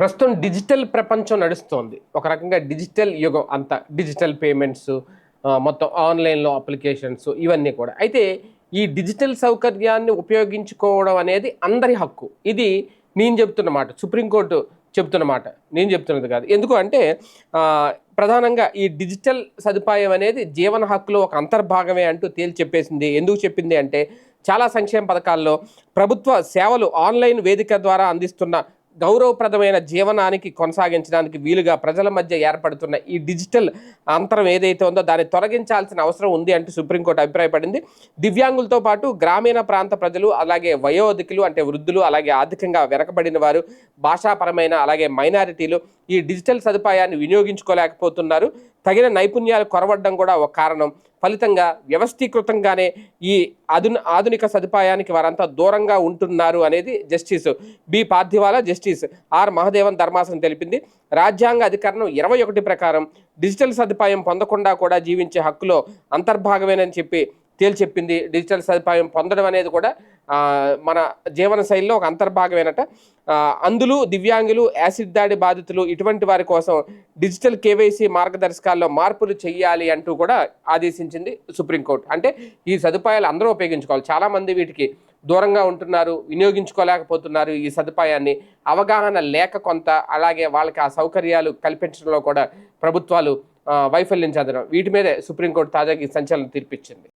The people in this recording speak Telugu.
ప్రస్తుతం డిజిటల్ ప్రపంచం నడుస్తోంది. ఒక రకంగా డిజిటల్ యుగం అంతా డిజిటల్ పేమెంట్స్ మొత్తం ఆన్లైన్లో అప్లికేషన్స్ ఇవన్నీ కూడా. అయితే ఈ డిజిటల్ సౌకర్యాన్ని ఉపయోగించుకోవడం అనేది అందరి హక్కు. ఇది నేను చెప్తున్న మాట సుప్రీంకోర్టు చెప్తున్న మాట నేను చెప్తున్నది కాదు. ఎందుకు అంటే ప్రధానంగా ఈ డిజిటల్ సదుపాయం అనేది జీవన హక్కులో ఒక అంతర్భాగమే అంటూ తేల్చి చెప్పేసింది ఎందుకు చెప్పింది అంటే చాలా సంక్షేమ పథకాల్లో ప్రభుత్వ సేవలు ఆన్లైన్ వేదిక ద్వారా అందిస్తున్న గౌరవప్రదమైన జీవనానికి కొనసాగించడానికి వీలుగా ప్రజల మధ్య ఏర్పడుతున్న ఈ డిజిటల్ అంతరం ఏదైతే ఉందో దాన్ని తొలగించాల్సిన అవసరం ఉంది అంటూ సుప్రీంకోర్టు అభిప్రాయపడింది. దివ్యాంగులతో పాటు గ్రామీణ ప్రాంత ప్రజలు అలాగే వయోధికులు అంటే వృద్ధులు అలాగే ఆర్థికంగా వెనకబడిన వారు భాషాపరమైన అలాగే మైనారిటీలు ఈ డిజిటల్ సదుపాయాన్ని వినియోగించుకోలేకపోతున్నారు. తగిన నైపుణ్యాలు కొరవడం కూడా ఒక కారణం. ఫలితంగా వ్యవస్థీకృతంగానే ఈ ఆధున ఆధునిక సదుపాయానికి వారంతా దూరంగా ఉంటున్నారు అనేది justice B. Pardiwala justice R. Mahadevan ధర్మాసనం తెలిపింది. రాజ్యాంగ అధికరణం ఇరవై ఒకటి ప్రకారం డిజిటల్ సదుపాయం పొందకుండా కూడా జీవించే హక్కులో అంతర్భాగమేనని చెప్పి తేల్చెప్పింది. డిజిటల్ సదుపాయం పొందడం అనేది కూడా మన జీవన శైలిలో ఒక అంతర్భాగమేనట ఆ, అందులు దివ్యాంగులు యాసిడ్ దాడి బాధితులు ఇటువంటి వారి కోసం డిజిటల్ కేవైసీ మార్గదర్శకాల్లో మార్పులు చేయాలి అంటూ కూడా ఆదేశించింది సుప్రీంకోర్టు. అంటే ఈ సదుపాయాలు అందరూ ఉపయోగించుకోవాలి. చాలామంది వీటికి దూరంగా ఉంటున్నారు వినియోగించుకోలేకపోతున్నారు ఈ సదుపాయాన్ని. అవగాహన లేక కొంత అలాగే వాళ్ళకి ఆ సౌకర్యాలు కల్పించడంలో కూడా ప్రభుత్వాలు వైఫల్యం చెందడం. వీటి మీదే సుప్రీంకోర్టు తాజాగా ఈ సంచలనం తీర్పిచ్చింది.